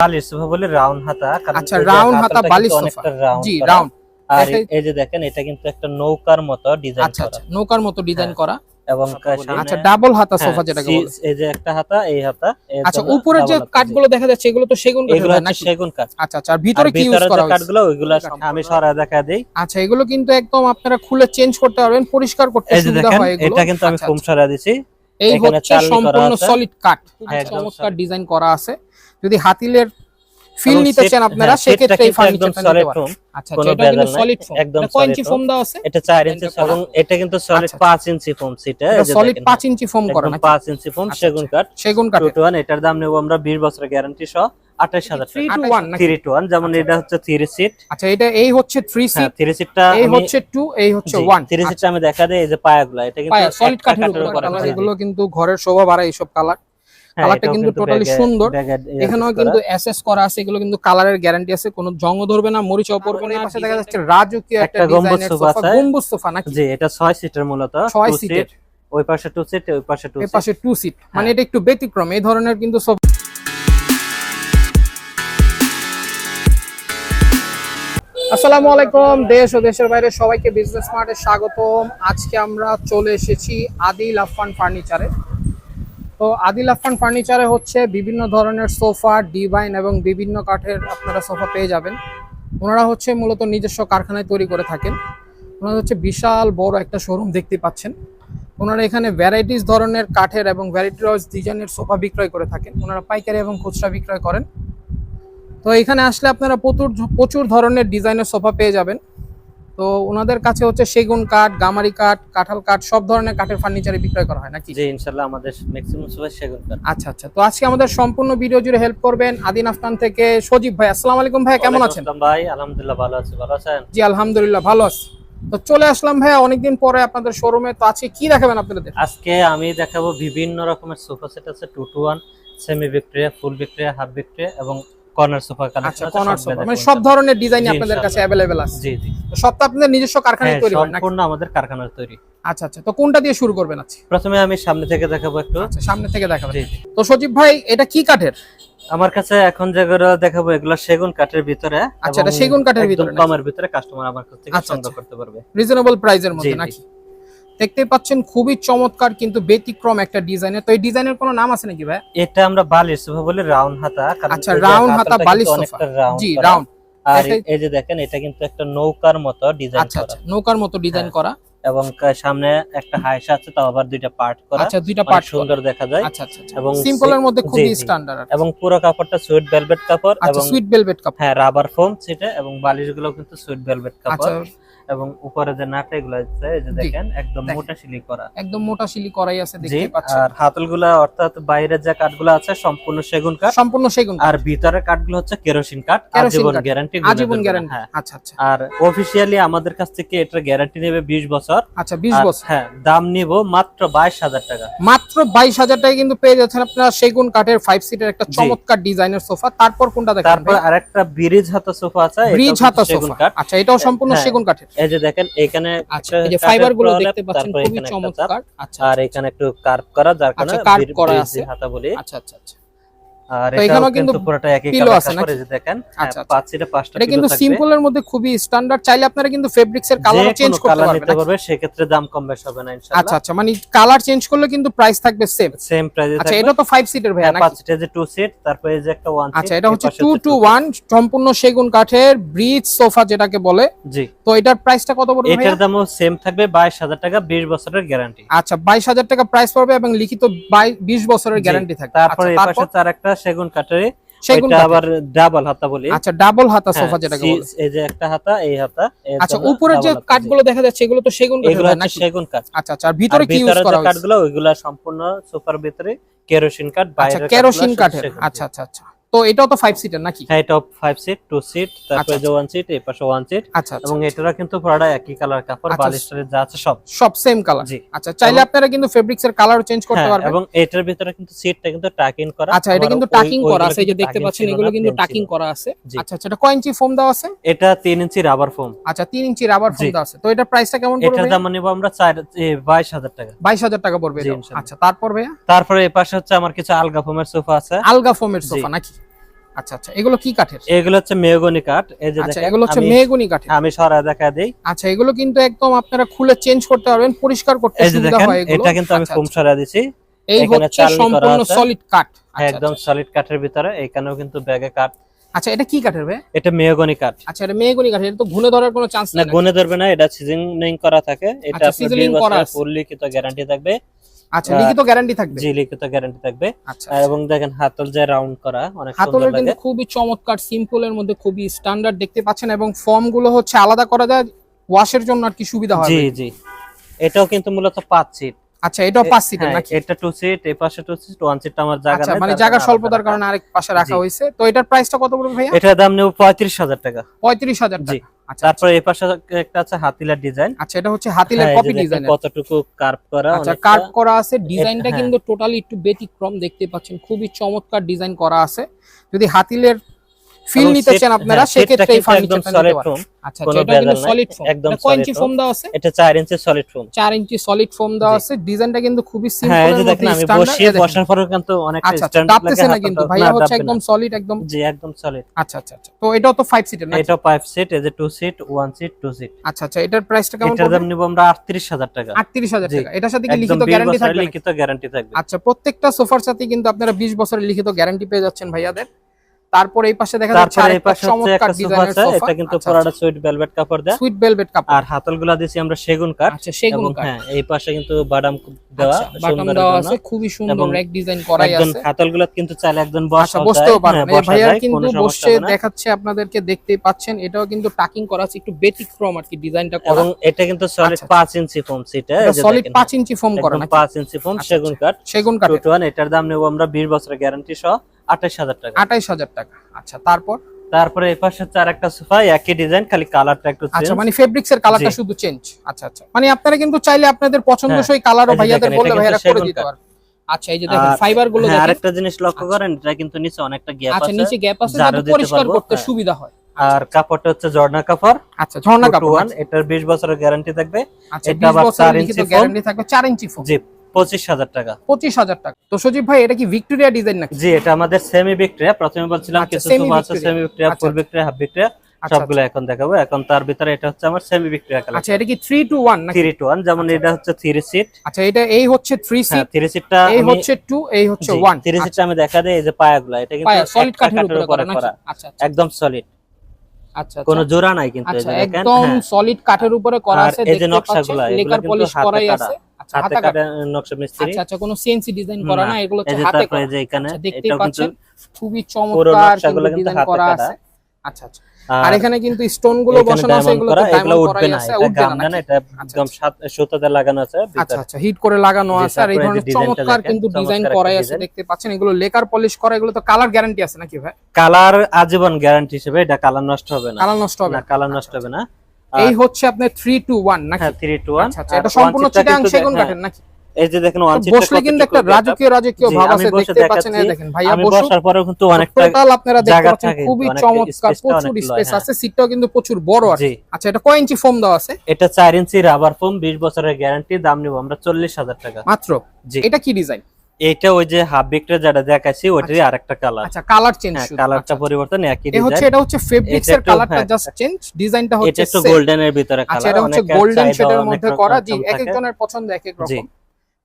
বালিশ সোফা বলে রাউন্ড হাতা আচ্ছা, round হাতা বালিশ সোফা। জি রাউন্ড। আর এই যে দেখেন এটা কিন্তু একটা নৌকার মতো ডিজাইন আচ্ছা করা। আচ্ছা নৌকার মতো ডিজাইন হ্যাঁ, করা। এবং আচ্ছা ডাবল হাতা হ্যাঁ, সোফা যেটাকে বলে। এই যে একটা হাতা এই হাতা আচ্ছা উপরের যে হাতা, কাঠগুলো দেখা যাচ্ছে এগুলো তো সেগুন হচ্ছে নাকি? সেগুন কাঠ। আচ্ছা আচ্ছা আর ভিতরে কি ইউজ ভিতরে করা যে হয়েছে? কাঠগুলো ওইগুলো আমি সরা দেখা দেই। আচ্ছা এগুলো কিন্তু একদম আপনারা খুলে চেঞ্জ করতে পারবেন পরিষ্কার করতে সুবিধা হয় এগুলো। এটা কিন্তু আমি আচ্ছা, ফোম আচ্ছা। সরা দিছি। এই হচ্ছে সম্পূর্ণ সলিড কাঠ হ্যাঁ, চমৎকার ডিজাইন করা আছে। যদি হাতিলের ফিল নিতে চান আপনারা হ্যাঁ, সেক্ষেত্রে এই একদম ফার্নিচারটা নিতে পারেন। আচ্ছা কোনো আচ্ছা, এটা কিন্তু ভেজাল নাই, সলিড ফোম একদম কয় ইঞ্চি ফোম। দেওয়া আছে? এটা 4 ইঞ্চি এবং এটা কিন্তু সলিড আচ্ছা, 5 ইঞ্চি ফোম সিটা এটা সলিড 5 ইঞ্চি ফোম করা নাকি 5 ইঞ্চি ফোম আচ্ছা, সেগুন কাঠ সেগুন কাঠের 2 টু 1 এটার দাম নেব আমরা 20 বছরের গ্যারান্টি সহ 28000 থ্রি টাকা। টু ওয়ান নাকি? 3 টু 1 যেমন এটা হচ্ছে 3 সিট আচ্ছা এটা এই হচ্ছে থ্রি হ্যাঁ সিট 3 সিটটা এই হচ্ছে টু এই হচ্ছে ওয়ান 3 সিটটা আমি দেখা দেই এই যে পায়াগুলো এটা কিন্তু সলিড কাঠের উপর কালার করা। এগুলো কিন্তু ঘরের শোভা বাড়ায় এইসব কালার হ্যাঁ, কালারটা কিন্তু টোটালি সুন্দর। এখানেও কিন্তু এসএস করা আছে এগুলো কিন্তু কালারের গ্যারান্টি আছে কোনো জং ধরবে না মরিচাও পড়বে না পাশে দেখা যাচ্ছে রাজকীয় একটা একটা গম্বুজ ডিজাইনের সোফা। গম্বুজ সোফা নাকি জি এটা 6 সিটের মূলত ছয় two সিটের। ওই পাশে 2 সিট ওই পাশে 2 সিট এই পাশে টু সিট মানে হ্যাঁ। এটা একটু ব্যতিক্রম এই ধরনের কিন্তু সোফা আসসালামু আলাইকুম দেশ ও দেশের বাইরে সবাইকে বিজনেস স্মার্টে স্বাগতম আজকে আমরা চলে এসেছি আদিল আফান ফার্নিচারে তো আদিল আফান ফার্নিচারে হচ্ছে বিভিন্ন ধরনের সোফা, ডিভাইন এবং বিভিন্ন কাঠের আপনারা সোফা পেয়ে যাবেন। ওনারা হচ্ছে মূলত নিজস্ব কারখানায় তৈরি করে থাকেন। ওনারা হচ্ছে বিশাল বড় একটা শোরুম দেখতে পাচ্ছেন। ওনারা এখানে ভ্যারাইটিস ধরনের কাঠের এবং ভ্যারাইটিস ডিজাইনের সোফা বিক্রয় করে থাকেন। ওনারা পাইকারি এবং খুচরা বিক্রয় করেন। তো এখানে আসলে আপনারা প্রচুর প্রচুর ধরনের ডিজাইনের সোফা পেয়ে যাবেন। তো ওনাদের কাছে হচ্ছে সেগুন কাঠ গামারি কাঠ কাঁঠাল কাঠ সব ধরনের কাঠের ফার্নিচারে বিক্রয় করা হয় নাকি? জি ইনশাআল্লাহ আমাদের ম্যাক্সিমাম সবাই সেগুন কাঠ। আচ্ছা আচ্ছা। তো আজকে আমাদের সম্পূর্ণ ভিডিও জুড়ে হেল্প করবেন আদিন আফতান থেকে সজীব ভাই। আসসালামু আলাইকুম ভাই কেমন আছেন? ভাই আলহামদুলিল্লাহ ভালো আছি। ভালো আছেন? জি আলহামদুলিল্লাহ ভালো আছি। তো চলে আসলাম ভাইয়া অনেকদিন পরে আপনাদের শোরুমে তো আজকে কি দেখাবেন আপনাদের? আজকে আমি দেখাবো বিভিন্ন রকমের সোফা সেট আছে two two one semi Victoria full Victoria half Victoria এবং কর্নার সোফা আচ্ছা কালেকশন কর্নার সোফা মানে সব ধরনের ডিজাইন আপনাদের কাছে। অ্যাভেলেবেল আছে? জি জি। তো সব তো আপনাদের নিজস্ব কারখানায় হ্যাঁ তৈরি হয় সম্পূর্ণ আমাদের কারখানার তৈরি। আচ্ছা আচ্ছা তো কোনটা দিয়ে শুরু করবেন আজকে? প্রথমে আমি সামনে থেকে দেখাবো একটু। আচ্ছা সামনে থেকে জি। তো সজীব ভাই এটা কি কাঠের? আমার কাছে এখন যেগুলো দেখাবো এগুলো সেগুন কাঠের ভিতরে আচ্ছা, এটা সেগুন কাঠের ভিতরে? কমের ভিতরে কাস্টমার আমার কাছ থেকে আচ্ছা, সংগ্রহ। করতে পারবে। রিজনেবল প্রাইসের মধ্যে। নাকি? দেখতে পাচ্ছেন খুবই চমৎকার কিন্তু ব্যতিক্রম একটা ডিজাইনের তো এই ডিজাইনের কোনো নাম আছে নাকি ভাই? এটা আমরা বালিশ সোফা বলি রাউন্ড হাতা আচ্ছা, round হাতা বালিশ সোফা। জি রাউন্ড। আর এই যে দেখেন এটা কিন্তু একটা নৌকার মতো ডিজাইন আচ্ছা করা। আচ্ছা নৌকার মতো ডিজাইন হ্যাঁ, করা। এবং সামনে একটা হাইসা আছে তাও আবার দুইটা পার্ট করা। আচ্ছা দুইটা পার্ট সুন্দর দেখা যায়। আচ্ছা আচ্ছা আচ্ছা। এবং সিম্পলের মধ্যে খুবই স্ট্যান্ডার্ড এবং পুরো কাপড়টা সুইট ভেলভেট কাপড় আচ্ছা এবং সুইট ভেলভেট কাপ হ্যাঁ রাবার ফোম সেটা এবং বালিশগুলো কিন্তু সুইট ভেলভেট আচ্ছা কাপড়। এবং উপরে যে নাটা এগুলো আছে এই যে দেখেন একদম মোটা সিলি করা। একদম মোটা শিলি করাই আছে দেখতে পাচ্ছেন। আর হাতলগুলা অর্থাৎ বাইরের যে কাঠগুলো আছে সম্পূর্ণ সেগুন কাঠ। সম্পূর্ণ সেগুন কাঠ, আর ভিতরের কাঠগুলো হচ্ছে কেরোসিন কাঠ আজীবন গ্যারান্টি আজীবন গ্যারান্টি আচ্ছা আচ্ছা। আর অফিসিয়ালি আমাদের কাছ থেকে এটার গ্যারান্টি নেবে 20 বছর। আচ্ছা 20 বছর। হ্যাঁ দাম নিব মাত্র 22000 টাকা। মাত্র বাইশ হাজার টাকায় কিন্তু পেয়ে যাচ্ছেন আপনারা সেগুন কাঠের ফাইভ সিটের একটা চমৎকার ডিজাইনের সোফা। তারপর কোনটা দেখেন তারপর আরেকটা ব্রিজ হাতা সোফা আছে ব্রিজ হাতা সোফা। আচ্ছা এটাও সম্পূর্ণ হ্যাঁ। সেগুন কাঠের। এই যে দেখেন এখানে আচ্ছা এই যে ফাইবারগুলো দেখতে পাচ্ছেন তারপরে খুবই এখানে চমৎকার। আচ্ছা আর এখানে একটু কার্ভ করা যার কারণে কার্ভ করা আছে। হাতা বলি আচ্ছা আচ্ছা আচ্ছা। আর এখানেও কিন্তু কিন্তু পুরোটা একই pillow আছে কাপড় দেখেন। পাঁচ সিটে পাঁচটা এটা কিন্তু সিম্পলের মধ্যে খুবই স্ট্যান্ডার্ড চাইলে আপনারা কিন্তু ফেব্রিক্স এর কালারও চেঞ্জ করতে পারবেন নিতে পারবে সেক্ষেত্রে দাম কম বেশ হবে না ইনশাআল্লাহ। আচ্ছা মানে কালার চেঞ্জ করলে কিন্তু প্রাইস থাকবে সেম সেম প্রাইসে আচ্ছা এটা তো ফাইভ সিটের ভাইয়া পাঁচ নাকি যে টু সিট তারপরে যে একটা ওয়ান আচ্ছা এটা হচ্ছে টু টু ওয়ান সম্পূর্ণ সেগুন কাঠের ব্রিজ সোফা যেটাকে বলে। জি। তো এটার প্রাইসটা কত পড়বে এটার দামও সেম থাকবে বাইশ হাজার টাকা বিশ বছরের গ্যারান্টি আচ্ছা বাইশ হাজার টাকা প্রাইস পড়বে এবং লিখিত বিশ বছরের গ্যারান্টি থাকবে। তারপরে আচ্ছা, এই পাশে চার একটা সেগুন কাঠের আবার ডাবল হাতা বলি। আচ্ছা ডাবল হাতা হ্যাঁ, সোফা যেটাকে বলে। এই যে একটা হাতা এই হাতা আচ্ছা উপরে যে কাঠগুলো দেখা যাচ্ছে এগুলো তো সেগুন কাঠ নাকি? সেগুন কাঠ। আচ্ছা আচ্ছা ভিতরে কি ইউজ ভিতরে করা যে হয়েছে? কাঠগুলো ওইগুলা সম্পূর্ণ সোফার ভিতরে কেরোসিন কাঠ বাইরে কেরোসিন কাঠগুলো কাঠের। আচ্ছা আচ্ছা আচ্ছা। তো এটাও তো ফাইভ সিটের নাকি? হ্যাঁ এটা ফাইভ সিট টু সিট তারপরে আচ্ছা, যে ওয়ান সিট এই পাশে ওয়ান সিট আচ্ছা আচ্ছা। এবং এটারও কিন্তু পুরোটা একই কালার কাপড় আচ্ছা, বালিশটারে যা আছে সব। সব সেম কালার জি। আচ্ছা চাইলে আপনারা কিন্তু ফেব্রিক্স এর কালারও চেঞ্জ করতে হ্যাঁ, পারবেন। এবং এটার ভিতরে কিন্তু সিটটা কিন্তু টাক ইন করা। আচ্ছা এটা কিন্তু টাকিং করা আছে এই যে দেখতে পাচ্ছেন এগুলো কিন্তু টাকিং করা আছে। আচ্ছা আচ্ছা এটা কয় ইঞ্চি ফোম দেওয়া আছে? এটা তিন ইঞ্চি রাবার ফোম আচ্ছা তিন ইঞ্চি রাবার ফোম জি। দেওয়া আছে। তো এটার প্রাইসটা কেমন এটার পড়বে দাম নিব আমরা চার বাইশ হাজার টাকা। বাইশ হাজার টাকা পড়বে এটা। আচ্ছা তারপর ভাইয়া? তারপরে এই পাশে হচ্ছে আমার কিছু আলগা ফোমের সোফা আছে। আলগা ফোমের সোফা নাকি? আচ্ছা আচ্ছা। এগুলো কি কাঠের? এগুলো হচ্ছে মেহগনি কাঠ। এই যে আচ্ছা দেখেন, এগুলো হচ্ছে মেহগুনি কাঠের। আমি সরাই দেখা দিই। আচ্ছা এগুলো কিন্তু একদম আপনারা খুলে চেঞ্জ করতে পারবেন পরিষ্কার করতে সুবিধা হয় এগুলো। এটা কিন্তু আমি আচ্ছা, ফোম আচ্ছা। দিছি। এই হচ্ছে সম্পূর্ণ সলিড কাঠ। আচ্ছা, একদম সলিড কাঠের ভিতরে এখানেও কিন্তু ব্যাগে কাঠ। আচ্ছা এটা কি কাঠের ভাই? এটা মেহগনি কাঠ। আচ্ছা এটা মেহগুনি কাঠের এটা তো ঘুরে ধরার কোনো চান্স না গুনে ধরবে না এটা সিজনিং করা থাকে। এটা আচ্ছা, 20 করা বছরের আছে। ফুল গ্যারান্টি থাকবে। আচ্ছা লিখিত গ্যারান্টি থাকবে? জি লিখিত গ্যারান্টি থাকবে। আচ্ছা এবং দেখেন হাতল যে রাউন্ড করা অনেক হাতলের কিন্তু খুবই চমৎকার সিম্পল এর মধ্যে খুবই স্ট্যান্ডার্ড দেখতে পাচ্ছেন এবং ফর্মগুলো হচ্ছে আলাদা করা যায় ওয়াশের জন্য আর কি সুবিধা হয় জি জি। এটাও কিন্তু মূলত পাঁচ সিট আচ্ছা এটাও পাঁচ সিটের হ্যাঁ, নাকি? এটা টু সিট এই পাশে টু সিট ওয়ান সিট আমার জায়গা আচ্ছা নাই, মানে জায়গা স্বল্পতার কারণে আরেক পাশে রাখা হয়েছে। তো এটার প্রাইসটা কত পড়বে ভাইয়া? এটার দাম নেব পঁয়ত্রিশ হাজার টাকা। পঁয়ত্রিশ হাজার জি। টাকা। আচ্ছা তারপরে এই পাশে একটা আছে হাতিলার ডিজাইন। আচ্ছা এটা হচ্ছে হাতিলের কপি ডিজাইন কতটুকু কার্ভ করা আচ্ছা কার্ভ করা আছে। ডিজাইনটা হ্যাঁ। কিন্তু টোটালি একটু ব্যতিক্রম দেখতে পাচ্ছেন। খুবই চমৎকার ডিজাইন করা আছে। যদি হাতিলের ফিল নিতে চান আপনারা হ্যাঁ, সেক্ষেত্রে এই ফার্নিচারটা নিতে পারেন আচ্ছা আচ্ছা এটা কিন্তু সলিড ফোম একদম কয় ইঞ্চি ফোম দেওয়া আছে? এটা চার ইঞ্চি সলিড ফোম চার ইঞ্চি সলিড ফোম দেওয়া আছে। ডিজাইনটা কিন্তু খুবই হ্যাঁ সিম্পল এই এর যে দেখেন আমি বসিয়ে বসার পরে কিন্তু অনেকটা আচ্ছা আচ্ছা স্ট্যান্ড না কিন্তু। ভাইয়া হচ্ছে একদম সলিড একদম জি একদম সলিড আচ্ছা আচ্ছা আচ্ছা। তো এটাও তো ফাইভ সিটের না এটা ফাইভ সিট এই যে two seat one seat two seat আচ্ছা আচ্ছা এটার প্রাইসটা কেমন দাম নিব আমরা আটত্রিশ হাজার টাকা। আটত্রিশ হাজার জি। টাকা। এটার সাথে কি লিখিত গ্যারান্টি থাকবে লিখিত গ্যারান্টি থাকবে। আচ্ছা প্রত্যেকটা সোফার সাথে কিন্তু আপনারা 20 বছরের লিখিত গ্যারান্টি পেয়ে যাচ্ছেন ভাইয়াদের। তারপর এই পাশে দেখা যাচ্ছে এই পাশে হচ্ছে একটা সোফা আছে এটা কিন্তু পুরাটা সুইট ভেলভেট কাপড় দেয়া। সুইট ভেলভেট কাপড়। আর হাতলগুলা দিছি আমরা সেগুন কাঠ। আচ্ছা সেগুন কাঠ। হ্যাঁ এই পাশে কিন্তু বাদাম দেওয়া আচ্ছা সুন্দরের দেওয়া আছে খুবই সুন্দর র্যাক ডিজাইন করাই আছে। হাতলগুলা কিন্তু চাইলে একজন আচ্ছা বসা বসতেও পারবেন এই ভাইয়া কিন্তু বসে দেখাচ্ছে আপনাদেরকে দেখতেই পাচ্ছেন। এটাও কিন্তু টাকিং করা আছে একটু ব্যতিক্রম আর কি ডিজাইনটা করা। এবং এটা কিন্তু সলিড আচ্ছা, পাঁচ ইঞ্চি ফোম সিটে এটা সলিড 5 ইঞ্চি ফোম করা একদম নাকি? পাঁচ ইঞ্চি ফোম সেগুন কাঠ। সেগুন ওয়ান এটার দাম নেব আমরা বিশ বছরের গ্যারান্টি সহ। আঠাশ হাজার টাকা। 28000 টাকা। আচ্ছা তারপর? তারপরে এই পাশে চার একটা সোফা একই ডিজাইন খালি কালারটা একটু আচ্ছা মানে ফেব্রিক্স এর কালারটা শুধু চেঞ্জ আচ্ছা আচ্ছা। মানে আপনারা কিন্তু চাইলে আপনাদের পছন্দসই কালারও ভাইয়াদের বললে ভাইয়ারা করে দিতে পারবে। আচ্ছা এই যে দেখেন ফাইবারগুলো হ্যাঁ দেখেন। আরেকটা জিনিস লক্ষ্য করেন এটা কিন্তু নিচে অনেকটা গ্যাপ আচ্ছা নিচে গ্যাপ আছে যাতে পরিষ্কার করতে হ্যাঁ। সুবিধা হয় আর কাপড়টা হচ্ছে জর্না কাপড় আচ্ছা ঝর্ণা কাপড় এটার বিশ বছরের গ্যারান্টি থাকবে। এটা আবার ইঞ্চি গ্যারান্টি থাকবে 4 ইঞ্চি ফোম জি। পঁচিশ হাজার টাকা। 25000 টাকা। তো সজীব ভাই এটা কি ভিক্টোরিয়া ডিজাইন নাকি? জি এটা আমাদের সেমি ভিক্টোরিয়া প্রথমে বলছিলাম আচ্ছা, কিছু সোফা আছে সেমি ভিক্টোরিয়া আচ্ছা, ফুল ভিক্টোরিয়া হাফ ভিক্টোরিয়া আচ্ছা, সবগুলো এখন দেখাবো। এখন তার ভিতরে এটা হচ্ছে আমার সেমি ভিক্টোরিয়া কালার আচ্ছা এটা কি 3 টু 1 নাকি? থ্রি টু ওয়ান যেমন এটা হচ্ছে থ্রি সিট আচ্ছা এটা এই হচ্ছে 3 হ্যাঁ সিট থ্রি সিটটা এই হচ্ছে 2 এই হচ্ছে 1 থ্রি সিটটা আমি দেখা দেই এই যে পায়াগুলা এটা কিন্তু সলিড একটা কাঠের উপরে করা আচ্ছা একদম সলিড কোনো জোড়া নাই কিন্তু আচ্ছা একদম হ্যাঁ। সলিড কাঠের উপরে করা আছে এই যে দেখতে পাচ্ছেন লেকার পলিশ করাই আছে। আচ্ছা হাতে কাটা নকশা মিস্ত্রি। আচ্ছা আচ্ছা কোনো সিএনসি ডিজাইন করা না এগুলো হাতে করা। আচ্ছা কিন্তু পাচ্ছেন খুবই চমৎকার নকশাগুলো কিন্তু হাতে করা আছে। আচ্ছা আচ্ছা। আর এখানে কিন্তু স্টোনগুলো বসানো আছে এগুলো তো ডায়মন্ড উঠবে না এটা গাম না না এটা একদম সুতাতে লাগানো আছে আচ্ছা আচ্ছা হিট করে লাগানো আছে আর এই ধরনের চমৎকার কিন্তু ডিজাইন করাই আছে দেখতে পাচ্ছেন। এগুলো লেকার পলিশ করা এগুলো তো কালার গ্যারান্টি আছে নাকি ভাই? কালার আজীবন গ্যারান্টি হিসেবে এটা কালার নষ্ট হবে না। কালার নষ্ট হবে না। কালার নষ্ট হবে না। এই হচ্ছে আপনার 3 টু 1 নাকি? হ্যাঁ থ্রি টু ওয়ান আচ্ছা এটা সম্পূর্ণ চিটাং সেগুন কাঠের নাকি? এই যে দেখেন ওয়ান তো বসলে কিন্তু একটা রাজকীয় রাজকীয় ভাব আছে দেখতে পাচ্ছেন এই দেখেন ভাইয়া আমি বসার পরেও কিন্তু অনেকটা টোটাল আপনারা দেখতে পাচ্ছেন খুবই চমৎকার প্রচুর স্পেস হ্যাঁ। আছে সিটটাও কিন্তু প্রচুর বড় আছে। আচ্ছা এটা কয় ইঞ্চি ফোম দেওয়া আছে? এটা চার ইঞ্চি রাবার ফোম বিশ বছরের গ্যারান্টি দাম নিব আমরা চল্লিশ হাজার টাকা। মাত্র? এটা কি ডিজাইন এটা ওই যে হাফ বিক্রে যেটা দেখাচ্ছি ওইটারই আরেকটা কালার আচ্ছা কালার চেঞ্জ হ্যাঁ কালারটা আচ্ছা, পরিবর্তন একই হচ্ছে এটা হচ্ছে ফেব্রিক্স এর কালারটা হ্যাঁ, জাস্ট চেঞ্জ ডিজাইনটা এটা হচ্ছে একটু same। গোল্ডেনের ভিতরে আচ্ছা এটা হচ্ছে গোল্ডেন শেডের মধ্যে করা জি এক একজনের পছন্দ এক এক রকম।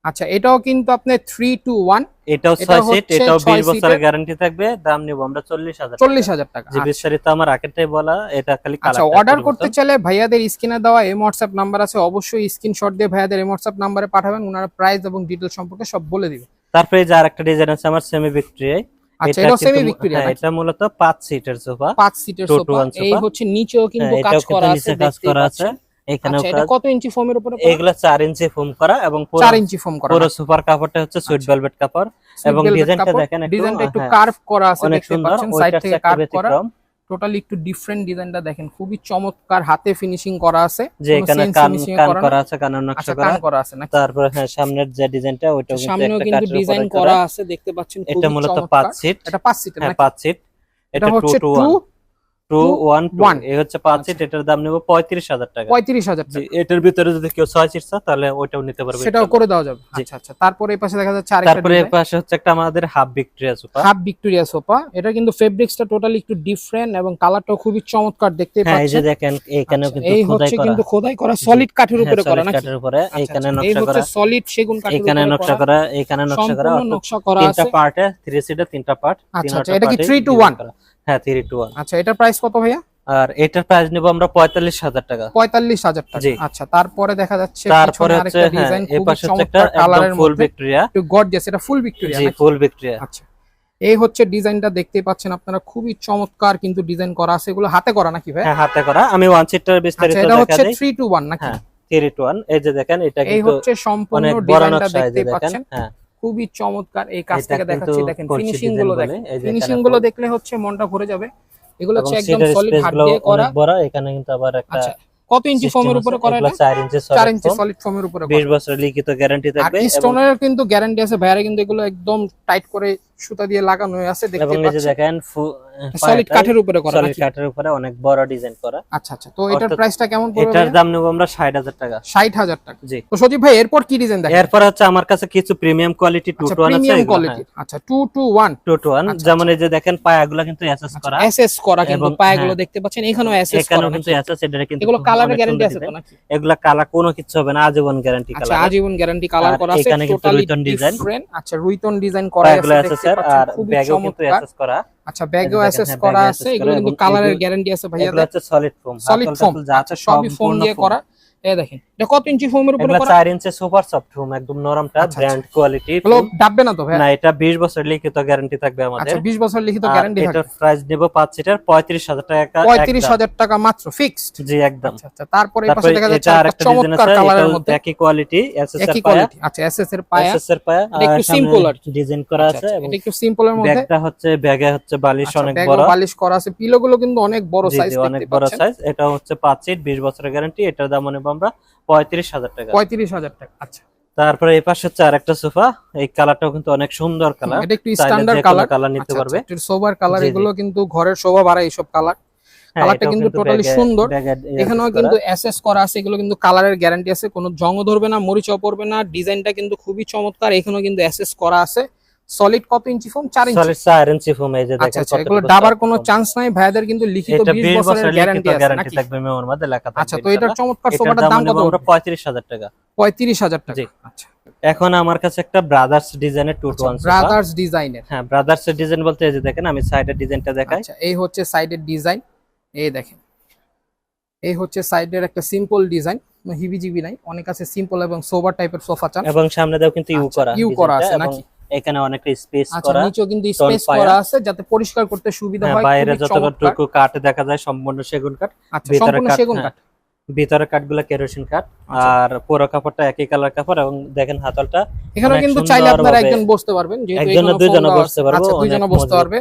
আচ্ছা এটাও কিন্তু আপনার 3 টু 1 এটাও এটা ছয় সিট এটাও বিশ বছরের গ্যারান্টি থাকবে দাম নিব আমরা চল্লিশ হাজার 40000 টাকা যে বিস্তারিত আমার আগেরটাই বলা এটা খালি আচ্ছা অর্ডার করতে চাইলে ভাইয়াদের স্ক্রিনে দেওয়া এম হোয়াটসঅ্যাপ নাম্বার আছে অবশ্যই স্ক্রিনশট দিয়ে ভাইয়াদের এম হোয়াটসঅ্যাপ নাম্বারে পাঠাবেন ওনারা প্রাইস এবং ডিটেল সম্পর্কে সব বলে দিবে। তারপরে এই যে আরেকটা ডিজাইন আছে আমার সেমি ভিক্টোরিয়া আচ্ছা এটাও সেমি ভিক্টোরিয়া এটা মূলত পাঁচ সিটের সোফা পাঁচ সিটের সোফা এই হচ্ছে নিচেও কিন্তু হ্যাঁ, কাজ করা আছে কাজ করা আছে। এখানেও আচ্ছা কত ইঞ্চি ফোমের উপরে এগুলা চার ইঞ্চি ফোম করা এবং পুরো 4 ইঞ্চি ফোম করা পুরো সুপার কাপড়টা হচ্ছে সুইট ভেলভেট কাপড়। এবং ডিজাইনটা দেখেন একটু, ডিজাইনটা একটু হ্যাঁ, কার্ভ করা আছে অনেক দেখতে সুন্দর। পাচ্ছেন সাইড থেকে কার্ভ করা। টোটালি একটু ডিফারেন্ট ডিজাইনটা দেখেন খুবই চমৎকার হাতে ফিনিশিং করা আছে যে এখানে কান কান করা আছে কানের নকশা আচ্ছা করা। আছে নাকি? তারপরে হ্যাঁ সামনের যে ডিজাইনটা কিন্তু সামনেও একটা কিন্তু ডিজাইন করা আছে দেখতে পাচ্ছেন এটা মূলত চমৎকার। পাঁচ সিট এটা পাঁচ সিটের হ্যাঁ নাকি? পাঁচ সিট এটা হচ্ছে 2 ওয়ান টু ওয়ান। এই হচ্ছে পাঁচ সিট এটার দাম নেব পঁয়ত্রিশ হাজার টাকা। পঁয়ত্রিশ হাজার এটার ভিতরে যদি কেউ ছয় সিট চায় তাহলে ওইটাও নিতে পারবে সেটাও করে দেওয়া যাবে। আচ্ছা আচ্ছা। তারপরে এই পাশে দেখা যাচ্ছে তারপরে এর পাশে হচ্ছে একটা আমাদের half Victoria sofa half Victoria sofa এটা কিন্তু ফেব্রিক্সটা টোটালি একটু ডিফারেন্ট এবং কালারটাও খুবই চমৎকার দেখতে হ্যাঁ এই যে দেখেন এখানেও আচ্ছা, কিন্তু এই খোদাই হচ্ছে করা। কিন্তু খোদাই করা সলিড কাঠের হ্যাঁ, উপরে করা নাকি? কাঠের উপরে আচ্ছা, এখানে আচ্ছা, নকশা করা। সলিড সেগুন কাঠের এখানে নকশা করা। এখানে নকশা করা। নকশা করা তিনটা পার্টে থ্রি সিটের তিনটা পার্ট আচ্ছা, আচ্ছা, এটা কি to one? হ্যাঁ থ্রি টু ওয়ান আচ্ছা এটার প্রাইস কত ভাইয়া? আর এটার প্রাইস নিব আমরা পঁয়তাল্লিশ হাজার টাকা। পঁয়তাল্লিশ হাজার টাকা। আচ্ছা তারপরে দেখা যাচ্ছে তারপরে হচ্ছে হ্যাঁ ডিজাইন এই পাশে একটা কালারের ফুল ভিক্টোরিয়া একটু গর্জিয়াস এটা ফুল ভিক্টোরিয়া জি ফুল ভিক্টোরিয়া আচ্ছা এই হচ্ছে ডিজাইনটা দেখতে পাচ্ছেন আপনারা খুবই চমৎকার কিন্তু ডিজাইন করা আছে। এগুলো হাতে করা নাকি ভাই হ্যাঁ হাতে করা। আমি ওয়ান আচ্ছা বিস্তারিত এটা হচ্ছে দিই। থ্রি টু ওয়ান নাকি? হ্যাঁ থ্রি টু ওয়ান এই যে দেখেন এটা এই হচ্ছে সম্পূর্ণ ডিজাইনটা দেখতে পাচ্ছেন। হ্যাঁ। খুবই চমৎকার এই কাজটাকে থেকে দেখাচ্ছি। দেখেন ফিনিশিংগুলো দেখেন। ফিনিশিংগুলো দেখলে হচ্ছে মনটা ভরে যাবে। এগুলো হচ্ছে একদম সলিড হাত দিয়ে করা। বড় এখানে কিন্তু আবার একটা আচ্ছা কত ইঞ্চি ফর্মের ফোমের উপরে করা এটা? 4 ইঞ্চি 4 ইঞ্চি সলিড সলিড ফোমের উপরে বিশ করা। বছরের লিখিত গ্যারান্টি থাকবে আর স্টোনের কিন্তু গ্যারান্টি আছে। ভাইরা কিন্তু এগুলো একদম টাইট করে সুতা দিয়ে লাগানো হয়ে আছে দেখতে এবং এই যে দেখেন সলিড কাঠের উপরে করা সলিড কাঠের উপরে অনেক বড় ডিজাইন করা। আচ্ছা আচ্ছা তো এটার প্রাইসটা কেমন পড়বে এটার দাম নেব আমরা ষাট হাজার টাকা। ষাট হাজার টাকা। জি। তো সজীব ভাই এরপর কি ডিজাইন দেখেন? এরপর হচ্ছে আমার কাছে কিছু প্রিমিয়াম কোয়ালিটি টু আচ্ছা টু ওয়ান আছে প্রিমিয়াম কোয়ালিটির আচ্ছা টু আচ্ছা, যেমন এই যে দেখেন পায়াগুলো কিন্তু এসএস করা। এসএস করা কিন্তু পায়াগুলো হ্যাঁ। দেখতে পাচ্ছেন এখানেও এসএস এখানেও কিন্তু? এসএস এটা কিন্তু এগুলো অনেক গ্যারান্টি আছে তো নাকি? এগুলা কালার কোনো কিছু হবে না আজীবন গ্যারান্টি আচ্ছা আজীবন গ্যারান্টি কালার করা আছে টোটালি রুইতন আচ্ছা রুইতন ডিজাইন করা আছে আর ব্যাগও কিন্তু এসএস করা। আচ্ছা ব্যাগও অ্যাসেস করা আছে এগুলো কিন্তু কালারের গ্যারান্টি আছে ভাইয়া। এগুলো হচ্ছে সলিড ফোম সলিড ফোম যা আছে আচ্ছা সবই ফোম দিয়ে করা। এই দেখেন এটা কত ইঞ্চি ফোমের উপরে করা? চার ইঞ্চি সুপার সফট ফোম একদম নরমটা আচ্ছা, ব্র্যান্ড কোয়ালিটি এগুলো ডাববে না তো ভাই না এটা 20 বছর লিখিত গ্যারান্টি থাকবে আমাদের। আচ্ছা 20 বছর লিখিত আর গ্যারান্টি থাকে এটার প্রাইস নেব 5 সিটার 35000 টাকা মাত্র ফিক্সড জি একদম। আচ্ছা আচ্ছা তারপরে এই পাশে দেখা যাচ্ছে একটা চমৎকার কালারের মধ্যে। একই কোয়ালিটি এসএস এর পায়া। আচ্ছা এসএস এর পায়া। এসএস এর পায়া একটু simple আর ডিজাইন করা আচ্ছা, আছে আচ্ছা, এবং সিম্পলের মধ্যে। ব্যাগটা হচ্ছে ব্যাগে হচ্ছে বালিশ আচ্ছা, অনেক বড়। বালিশ করা আছে পিলো গুলো কিন্তু অনেক বড় সাইজ অনেক বড় সাইজ এটা হচ্ছে 5 সিট 20 বছরের গ্যারান্টি এটার দাম নেব আমরা 35000 টাকা। পঁয়ত্রিশ হাজার টাকা আচ্ছা। তারপরে এই পাশে হচ্ছে আরেকটা সোফা এই কালারটাও কিন্তু অনেক সুন্দর কালার। এটা একটু স্ট্যান্ডার্ড কালার। কালার নিতে পারবে। সোবার কালার জি, জি। এগুলো কিন্তু ঘরের শোভা বাড়ায় এইসব কালার। হ্যাঁ, কালারটা কিন্তু ব্যাগে- সুন্দর। এখানেও কিন্তু এসএস করা আছে এগুলো কিন্তু কালারের গ্যারান্টি আছে। কোনো জং ধরবে না মরিচাও পড়বে না ডিজাইনটা কিন্তু খুবই চমৎকার। এখানেও কিন্তু এসএস করা আছে। সলিড কত ইঞ্চি ফোম চার ইঞ্চি। সলিড চার ইঞ্চি ফোম এই যে আচ্ছা দেখেন আচ্ছা এগুলো ডাবার কোনো চান্স নাই ভাইয়াদের কিন্তু লিখিত এটা 20 বছরের গ্যারান্টি আছে গ্যারান্টি থাকবে মেমোর মধ্যে লেখা থাকবে আচ্ছা তো এটার চমৎকার সোফাটার দাম কত? আমরা 35000 টাকা। পঁয়ত্রিশ হাজার টাকা। জি। আচ্ছা। এখন আমার কাছে একটা ব্রাদার্স ডিজাইনের টু টু ওয়ান ব্রাদার্স ডিজাইনের হ্যাঁ ব্রাদার্স ডিজাইন বলতে এই যে দেখেন আমি সাইডের ডিজাইনটা দেখাই। আচ্ছা এই হচ্ছে সাইডের ডিজাইন এই দেখেন। এই হচ্ছে সাইডের একটা সিম্পল ডিজাইন হিবিজিবি নাই। অনেক আছে সিম্পল এবং সোবার টাইপের সোফা চান। এবং সামনে দাও কিন্তু ইউ আচ্ছা, করা ইউ করা আছে নাকি? এখানে অনেকটা স্পেস আচ্ছা করা নিচেও কিন্তু স্পেস করা আছে যাতে পরিষ্কার করতে সুবিধা হ্যাঁ, হয় বাইরে। যতটুকু কাঠ দেখা যায় সম্পূর্ণ সেগুন কাঠ আচ্ছা ভিতরে সম্পূর্ণ কাঠ, সেগুন হ্যাঁ। কাঠ ভিতরে কাঠগুলো কেরোসিন কাঠ আচ্ছা। আর পুরো কাপড়টা একই কালার কাপড় এবং দেখেন হাতলটা অনেক কিন্তু চাইলে আপনারা একজন বসতে পারবেন যেহেতু একজন এখানে দুইজন বসতে। পারব আচ্ছা দুইজন বসতে পারবে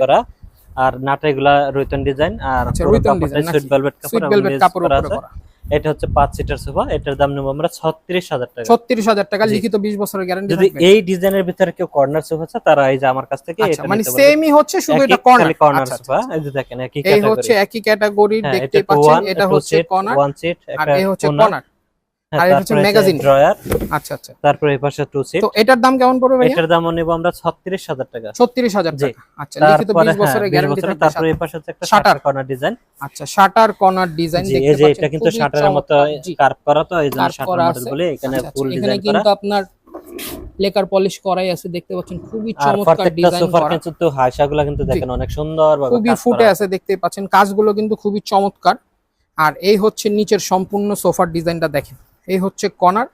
আর নাটাইগুলা রুইতন ডিজাইন আর পুরো কাপড়টা সুইট ভেলভেট কাপড় সুইট ভেলভেট আছে করা এটা হচ্ছে পাঁচ সিটার সোফা এটার দাম নেব আমরা ছত্রিশ হাজার টাকা। ছত্রিশ হাজার টাকা লিখিত বিশ বছরের গ্যারান্টি যদি এই ডিজাইনের ভিতরে কেউ কর্নার সোফা আছে তারা এই যে আমার কাছ থেকে আচ্ছা এটা মানে। সেমই হচ্ছে শুধু এটা কর্নার খালি কর্নার সোফা। এই যে দেখেন একই এই হচ্ছে ক্যাটাগরি একই ক্যাটাগরির দেখতে পাচ্ছেন এটা হচ্ছে কর্নার ওয়ান সিট আর এই হচ্ছে কর্নার আর এটা হচ্ছে তারপরে ড্রয়ার আচ্ছা আচ্ছা। তারপরে এই পাশে টু সিট তো এটার দাম কেমন পড়বে এটার দাম নেব আমরা টাকা। আচ্ছা লিখিত তারপরে বিশ বছরের গ্যারান্টি গ্যারান্টি তারপরে এই পাশে হচ্ছে একটা শাটার। কর্নার ডিজাইন আচ্ছা শাটার কর্নার ডিজাইন এই যে এটা কিন্তু শাটারের মতো কার্ভ করা তো এই জন্য শাটার মডেল বলে এখানে ফুল ডিজাইন করা। কিন্তু আপনার লেকার পলিশ করাই আছে দেখতে পাচ্ছেন খুবই চমৎকার ডিজাইন করা। কিন্তু হাসাগুলো কিন্তু দেখেন অনেক সুন্দর ভাবে খুবই ফুটে আছে দেখতে পাচ্ছেন। কাজগুলো কিন্তু খুবই চমৎকার। আর এই হচ্ছে নিচের সম্পূর্ণ সোফার ডিজাইনটা দেখেন। এই হচ্ছে কর্নার।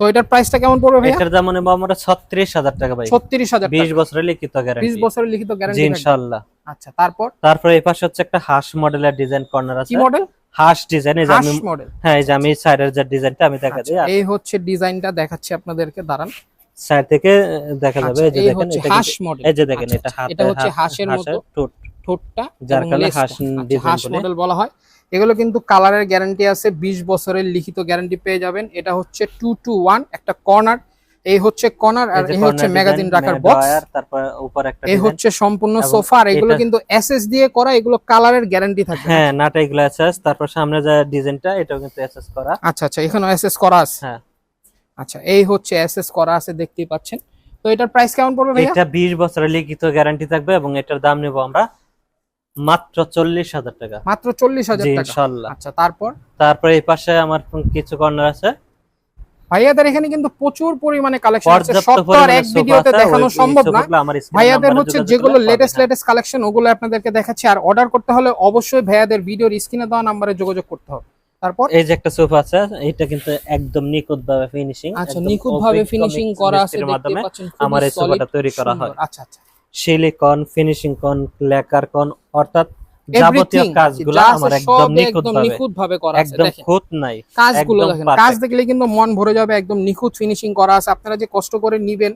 তো এটার প্রাইসটা কেমন পড়বে ভাইয়া? এটার দাম নেব আমরা ছত্রিশ হাজার টাকা ভাই। ছত্রিশ হাজার বিশ বছরের লিখিত গ্যারান্টি বছরের লিখিত জি গ্যারান্টি ইনশাআল্লাহ। আচ্ছা তারপর? তারপরে এই পাশে হচ্ছে একটা হাঁস মডেলের ডিজাইন কর্নার আছে। কি মডেল হাঁস ডিজাইন এই যে আমি হ্যাঁ এই যে আমি সাইডের যে ডিজাইনটা আমি দেখা দিই। এই হচ্ছে ডিজাইনটা দেখাচ্ছি আপনাদেরকে দাঁড়ান। সাইড থেকে দেখা যাবে আচ্ছা, এই যে দেখেন এটা হাঁস মডেল এই যে দেখেন আচ্ছা, এটা আচ্ছা, হাতে এটা হচ্ছে হা- হাঁসের মতো ঠোঁট। ঠোঁটটা যার কারণে। হাঁস আচ্ছা, ডিজাইন হাঁস মডেল বলা হয়। এগুলো কিন্তু কালারের গ্যারান্টি আছে বিশ বছরের লিখিত গ্যারান্টি পেয়ে যাবেন। এটা হচ্ছে টু টু ওয়ান একটা কর্নার এই হচ্ছে কর্নার আর এই হচ্ছে ম্যাগাজিন রাখার বক্স তারপর উপর একটা এই হচ্ছে সম্পূর্ণ সোফা আর এগুলো কিন্তু এসএস দিয়ে করা এগুলো কালারের গ্যারান্টি থাকে। হ্যাঁ নাটা এগুলো অ্যাসেস তারপর সামনে যে ডিজাইনটা এটাও কিন্তু অ্যাসেস করা। আচ্ছা আচ্ছা এখানে এসএস করা আছে। হ্যাঁ। আচ্ছা এই হচ্ছে এসএস করা আছে দেখতেই পাচ্ছেন। তো এটার প্রাইস কেমন পড়বে ভাইয়া? এটা বিশ বছরের লিখিত গ্যারান্টি থাকবে এবং এটার দাম নেব আমরা মাত্র চল্লিশ হাজার টাকা। মাত্র চল্লিশ হাজার ইনশাল্লাহ। আচ্ছা তারপর? তারপরে এই পাশে আমার কিছু কর্নার আছে। ভাইয়াদের এখানে কিন্তু প্রচুর পরিমাণে কালেকশন আছে। এক ভিডিওতে দেখানো সম্ভব না। ভাইয়াদের হচ্ছে যেগুলো লেটেস্ট। লেটেস্ট কালেকশন ওগুলো আপনাদেরকে দেখাচ্ছি। আর অর্ডার করতে হলে অবশ্যই ভাইয়াদের ভিডিওর স্ক্রিনে দেওয়া নাম্বারে যোগাযোগ করতে হবে। তারপর? এই যে একটা সোফা আছে এটা কিন্তু একদম নিখুঁত ভাবে ফিনিশিং আচ্ছা নিখুঁত ভাবে ফিনিশিং করা আছে দেখতে মাধ্যমে পাচ্ছেন আমার এই সোফাটা তৈরি করা হয়। আচ্ছা আচ্ছা। সিলিকন ফিনিশিং কন লেকার কন অর্থাৎ যাবতীয় কাজগুলো আমার একদম নিখুঁত ভাবে নিখুত ভাবে করা আছে একদম খুঁত নাই কাজগুলো দেখেন কাজ দেখলে কিন্তু মন ভরে যাবে একদম নিখুঁত ফিনিশিং করা আছে। আপনারা যে কষ্ট করে নিবেন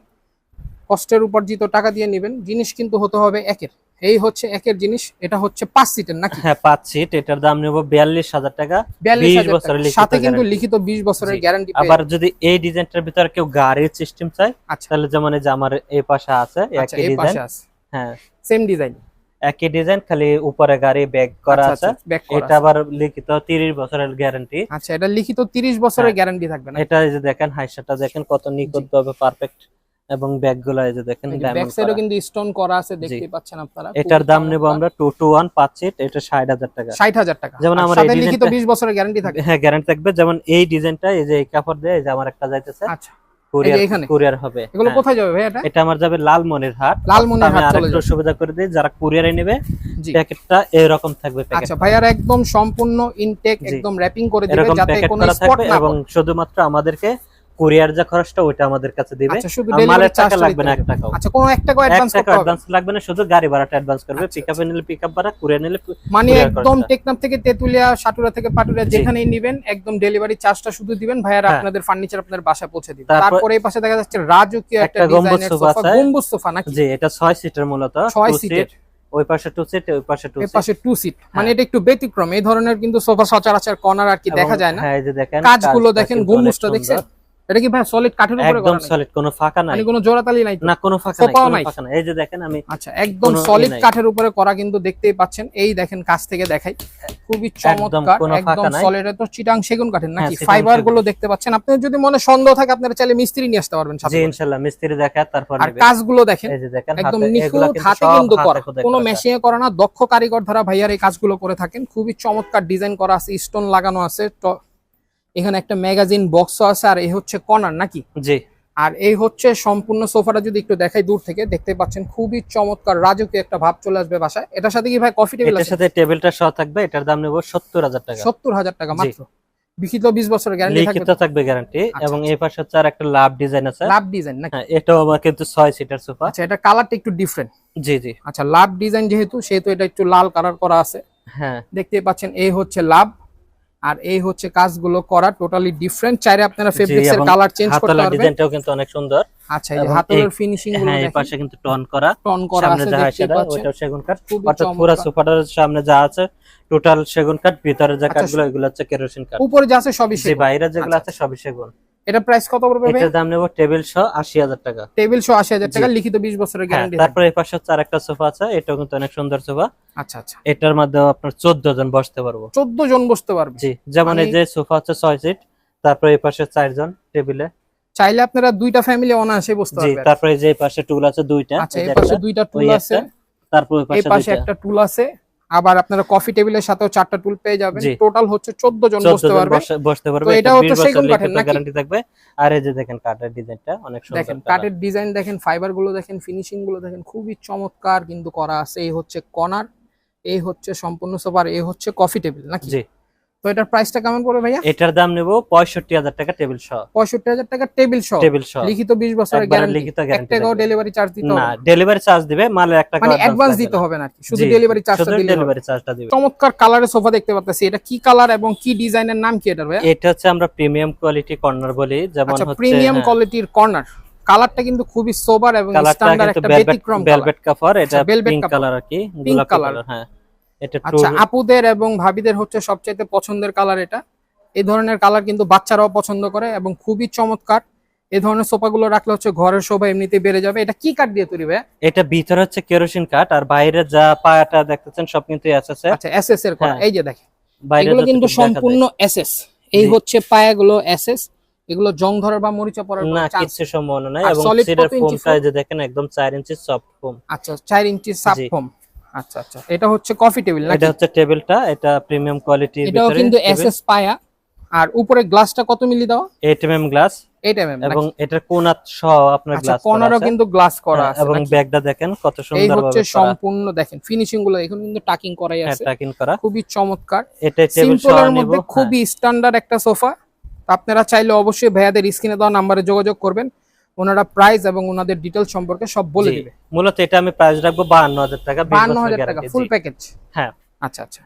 কষ্টের উপার্জিত টাকা দিয়ে নেবেন জিনিস কিন্তু হতে হবে একের। এই হচ্ছে একের জিনিস এটা হচ্ছে পাঁচ সিটের নাকি? হ্যাঁ পাঁচ সিট এটার দাম নেব বিয়াল্লিশ হাজার টাকা। বিয়াল্লিশ 20 বছরের সাথে কিন্তু লিখিত বিশ বছরের। গ্যারান্টি আবার যদি এই ডিজাইনটার ভিতরে কেউ গাড়ির সিস্টেম চায় আচ্ছা। তাহলে যেমন এই যে আমার এই পাশে আছে আচ্ছা একই ডিজাইন হ্যাঁ। সেম ডিজাইন একই ডিজাইন খালি উপরে গাড়ি ব্যাগ করা আচ্ছা আছে। এটা আবার লিখিত তিরিশ বছরের গ্যারান্টি আচ্ছা এটা লিখিত 30 বছরের। গ্যারান্টি থাকবে না এটা এই যে দেখেন হাইসাটা দেখেন কত নিখুঁত ভাবে পারফেক্ট এবং ব্যাগগুলো এই যে দেখেন ব্যাক সাইডেও। কিন্তু স্টোন করা আছে দেখতে পাচ্ছেন আপনারা। এটার দাম নেব আমরা টু টু ওয়ান পাঁচ সিট এটা ষাট হাজার টাকা। ষাট হাজার টাকা। যেমন আর আমার এই লিখিত ডিজাইনটা- বিশ বছরের গ্যারান্টি থাকবে। হ্যাঁ গ্যারান্টি থাকবে। যেমন এই ডিজাইনটা এই যে এই কাপড় দেয় এই যে আমার একটা যাইতেছে আচ্ছা। কুরিয়ার হবে। এগুলো হ্যাঁ। কোথায় যাবে ভাই এটা? এটা আমার যাবে লালমনির হাট লালমনিরহাট আমি চলে আরেকটু সুবিধা করে দিই যারা কুরিয়ারে নেবে প্যাকেটটা এরকম থাকবে প্যাকেট আচ্ছা ভাইয়ার একদম সম্পূর্ণ ইনটেক একদম র্যাপিং করে দিবে যাতে কোনো স্পট না এবং শুধুমাত্র আমাদেরকে কুরিয়ার যে খরচটা ওইটা আমাদের কাছে দিবে। আচ্ছা মালের টাকা লাগবে না এক টাকাও। আচ্ছা কোনো এক টাকা এক অ্যাডভান্স করতে হবে? অ্যাডভান্স লাগবে না শুধু গাড়ি ভাড়াটা অ্যাডভান্স করবে। পিকআপে নিলে পিকআপ ভাড়া কুরিয়ার নিলে মানে একদম। টেকনাফ থেকে তেতুলিয়া সাটুরা থেকে পাটুরিয়া যেখানেই নেবেন একদম ডেলিভারি চার্জটা শুধু দিবেন। ভাইয়ারা হ্যাঁ। আপনাদের ফার্নিচার আপনাদের বাসায় পৌঁছে দিবে। তারপর- এই পাশে দেখা যাচ্ছে রাজকীয় একটা একটা গম্বুজ ডিজাইনের সোফা গম্বুজ সোফা নাকি? জি এটা ছয় সিটের মূলত। ছয় two সিটের। ওই পাশে টু সিট ওই পাশে টু এই সিট পাশে টু সিট মানে হ্যাঁ। এটা একটু ব্যতিক্রম। এই ধরনের কিন্তু সোফা সচরাচর কর্নার আর কি দেখা যায় না। হ্যাঁ এই যে দেখেন কাজগুলো দেখেন গম্বুজটা দেখছেন? এটা কি ভাই সলিড কাঠের উপরে একদম? সলিড কোনো ফাঁকা নাই। মানে কোনো জোড়াতালি নাই না কোনো ফাঁকা নাই কোনো ফাঁকা নাই। এই যে দেখেন আমি আচ্ছা একদম সলিড কাঠের উপরে করা কিন্তু দেখতেই পাচ্ছেন। এই দেখেন কাছ থেকে দেখাই। খুবই চমৎকার একদম সলিড তো চিটাং সেগুন কাঠের নাকি? হ্যাঁ, ফাইবারগুলো দেখতে পাচ্ছেন। আপনার যদি মনে সন্দেহ থাকে আপনারা চাইলে মিস্ত্রি নিয়ে আসতে পারবেন জি ইনশাআল্লাহ মিস্ত্রি দেখা তারপর আর কাজগুলো দেখেন এই যে দেখেন একদম নিখুঁত হাতে কিন্তু করা। কোনো মেশিনে করা না দক্ষ কারিগর দ্বারা ভাইয়ার এই কাজগুলো করে থাকেন। খুবই চমৎকার ডিজাইন করা আছে স্টোন লাগানো আছে এখানে একটা ম্যাগাজিন বক্সও আছে আর এই হচ্ছে কর্নার নাকি? জি। আর এই হচ্ছে সম্পূর্ণ সোফাটা যদি একটু দেখাই দূর থেকে দেখতে পাচ্ছেন খুবই চমৎকার রাজকীয় একটা ভাব চলে আসবে বাসায়। এটার সাথে কি ভাই কফি টেবিল এটার সাথে টেবিলটা সহ থাকবে এটার দাম নেব সত্তর হাজার টাকা। সত্তর হাজার টাকা মাত্র। বিখিত বিশ বছরের গ্যারান্টি থাকবে লিখিত থাকবে গ্যারান্টি আচ্ছা, এবং এই পাশে হচ্ছে আর একটা লাভ ডিজাইন আছে। লাভ ডিজাইন নাকি? হ্যাঁ এটাও আমার কিন্তু ছয় সিটার সোফা। আচ্ছা এটা কালারটা একটু ডিফারেন্ট জি জি। আচ্ছা লাভ ডিজাইন যেহেতু সেহেতু এটা একটু লাল কালার করা আছে। হ্যাঁ। দেখতেই পাচ্ছেন এই হচ্ছে লাভ আর এই হচ্ছে কাজগুলো করা টোটালি ডিফারেন্ট চাইরে আপনারা ফেব্রিক্স এর কালার চেঞ্জ করতে পারবেন। ডিজাইনটাও কিন্তু অনেক সুন্দর। আচ্ছা এই হাতের ফিনিশিংগুলো হ্যাঁ এই পাশে কিন্তু টন করা। টন করা সামনে আছে যা আছে সেটা পাচ্ছেন। সেগুন কাঠ। অর্থাৎ পুরো। সোফাটার সামনে যা আছে টোটাল সেগুন কাঠ ভিতরে যা কাটগুলো কাঠগুলো এগুলো হচ্ছে কেরোসিন কাঠ। উপরে যা আছে সবই যে সেগুন। বাইরে যেগুলো আচ্ছা, আছে সবই সেগুন। এটা প্রাইস কত পড়বে এটার দাম নেব টেবিল সহ আশি হাজার টাকা। টেবিল শো আশি হাজার জি। টাকা লিখিত বিশ বছরের গ্যারান্টি তারপরে এই পাশে হচ্ছে আরেকটা সোফা আছে এটাও কিন্তু অনেক সুন্দর সোফা আচ্ছা আচ্ছা। এটার মাধ্যমে আপনার চোদ্দ জন বসতে পারব। চোদ্দ জন বসতে পারবে। জি যেমন এই মানে- যে সোফা হচ্ছে ছয় সিট তারপরে এই পাশে চারজন টেবিলে চাইলে আপনারা দুইটা ফ্যামিলি অনায়াসে বসতে জি পারবে তারপরে এই যে এই পাশে টুল আছে দুইটা আচ্ছা এই এই পাশে দুইটা টুল আছে। একটা, তারপর এই পাশে একটা টুল আছে। আবার আপনারা কফি টেবিলের সাথেও চারটা টুল পেয়ে যাবেন। টোটাল হচ্ছে চোদ্দ জন বসতে পারবে। বসতে পারবে। এটা হচ্ছে তো 20 সেগুন কাঠের নাকি? গ্যারান্টি থাকবে। আর এই যে দেখেন কাঠের ডিজাইনটা অনেক সুন্দর দেখেন। কাঠের ডিজাইন দেখেন ফাইবারগুলো দেখেন ফিনিশিংগুলো দেখেন খুবই চমৎকার কিন্তু করা আছে। এই হচ্ছে কর্নার এই হচ্ছে সম্পূর্ণ সোফার এই হচ্ছে কফি টেবিল নাকি? জি। তো এটার প্রাইসটা কেমন পড়বে ভাইয়া? এটার দাম নেব টাকা টেবিল সহ টাকা টেবিল সহ টেবিল সহ লিখিত বিশ বছরের গ্যারান্টি লিখিত গ্যারান্টি টাকাও ডেলিভারি চার্জ দিতে না ডেলিভারি চার্জ দিবে মালে এক টাকা মানে অ্যাডভান্স দিতে হবে না কি শুধু ডেলিভারি চার্জটা দিলে ডেলিভারি চার্জটা দিবে। চমৎকার সোফা দেখতে পাচ্ছি এটা কি কালার এবং কি ডিজাইনের নাম কি এটার ভাইয়া? এটা হচ্ছে আমরা প্রিমিয়াম কোয়ালিটি কর্নার বলি যেমন হচ্ছে প্রিমিয়াম কোয়ালিটির কর্নার কালারটা কিন্তু খুবই সোবার এবং কালারটা স্ট্যান্ডার্ড একটা ব্যতিক্রম কালার ভেলভেট এটা আচ্ছা, পিঙ্ক কালার আর কি গোলাপি কালার হ্যাঁ। এটা আচ্ছা আপুদের এবং ভাবিদের হচ্ছে সবচাইতে পছন্দের কালার এটা। এই ধরনের কালার কিন্তু বাচ্চারাও পছন্দ করে এবং খুবই চমৎকার। এই ধরনের সোফাগুলো রাখলে হচ্ছে ঘরের শোভা এমনিতে বেড়ে যাবে। এটা কি কাঠ দিয়ে তৈরি এটা ভিতরে হচ্ছে কেরোসিন কাঠ আর বাইরে যা পায়াটা দেখতেছেন সব কিন্তু এসএস আচ্ছা এসএস এর করা। হ্যাঁ। এই যে দেখেন এগুলো কিন্তু সম্পূর্ণ এসএস এই। হচ্ছে পায়াগুলো এসএস এগুলো জং ধরার বা মরিচা পড়ার না কিছু সম্ভাবনা নাই এবং সিডার ফোমটা যে দেখেন একদম 4 ইঞ্চি সফট ফোম আচ্ছা চার ইঞ্চি সাব জি। ফোম আচ্ছা আচ্ছা। এটা হচ্ছে কফি টেবিল নাকি? এটা হচ্ছে টেবিলটা এটা প্রিমিয়াম কোয়ালিটির এটাও কিন্তু এসএস পায়া। আর উপরে গ্লাসটা কত মিলি দেওয়া? 8 এমএম গ্লাস 8 এমএম এবং এটার কোনাত সহ আপনার আচ্ছা গ্লাস কর্নারও কিন্তু গ্লাস করা আছে এবং ব্যাগটা দেখেন কত এই হচ্ছে সম্পূর্ণ দেখেন ফিনিশিংগুলো এখন কিন্তু টাকিং করাই আছে। টাকিং করা। খুবই চমৎকার। এটা টেবিল সহ নিব। খুবই স্ট্যান্ডার্ড একটা সোফা আপনারা চাইলে অবশ্যই ভাইয়াদের স্ক্রিনে দেওয়া নাম্বারে যোগাযোগ করবেন। ওনারা প্রাইস এবং ওনাদের ডিটেল সম্পর্কে সব বলে দিবে। মূলত এটা আমি প্রাইস রাখব 52000 টাকা 20 বান্ন বছর হাজার টাকা ফুল প্যাকেজ হ্যাঁ। আচ্ছা আচ্ছা।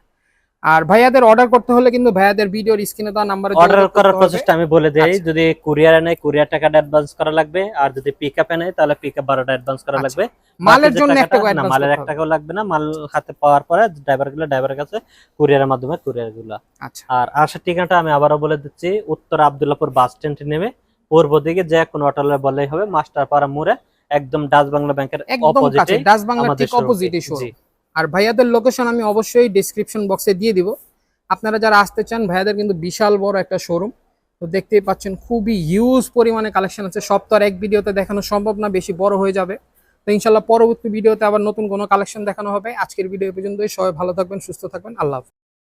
আর ভাইয়াদের অর্ডার করতে হলে কিন্তু ভাইয়াদের ভিডিওর স্ক্রিনে দেওয়া নাম্বারে অর্ডার করার প্রসেসটা আমি বলে দেই আচ্ছা। যদি কুরিয়ারে নেয় কুরিয়ার টাকাটা অ্যাডভান্স করা লাগবে আর যদি পিকআপে নেয় তাহলে পিকআপ বারোটা অ্যাডভান্স করা আচ্ছা। লাগবে। মালের জন্য একটা টাকাটা- না মালের এক টাকাও লাগবে না মাল হাতে পাওয়ার পরে ড্রাইভারগুলো ড্রাইভারের কাছে কুরিয়ারের মাধ্যমে কুরিয়ারগুলো। আচ্ছা। আর আসার ঠিকানাটা আমি আবারও বলে দিচ্ছি উত্তর আব্দুল্লাপুর বাস স্ট্যান্ডে নেমে পূর্ব দিকে যে কোনো অটোলে বললেই হবে মাস্টারপাড়া মোড়ে একদম ডাচ বাংলা ব্যাংকের অপোজিটে ডাচ আমাদের ঠিক। অপোজিটে শোরুম আর ভাইয়াদের লোকেশন আমি অবশ্যই ডেসক্রিপশন বক্সে দিয়ে দিব। আপনারা যারা আসতে চান ভাইয়াদের কিন্তু বিশাল বড় একটা শোরুম তো দেখতেই পাচ্ছেন খুবই হিউজ পরিমাণে কালেকশন আছে। সব তো আর এক ভিডিওতে দেখানো সম্ভব না বেশি বড় হয়ে যাবে। তো ইনশাল্লাহ পরবর্তী ভিডিওতে আবার নতুন কোনো কালেকশন দেখানো হবে। আজকের ভিডিও পর্যন্তই। সবাই ভালো থাকবেন সুস্থ থাকবেন। আল্লাহ হাফেজ।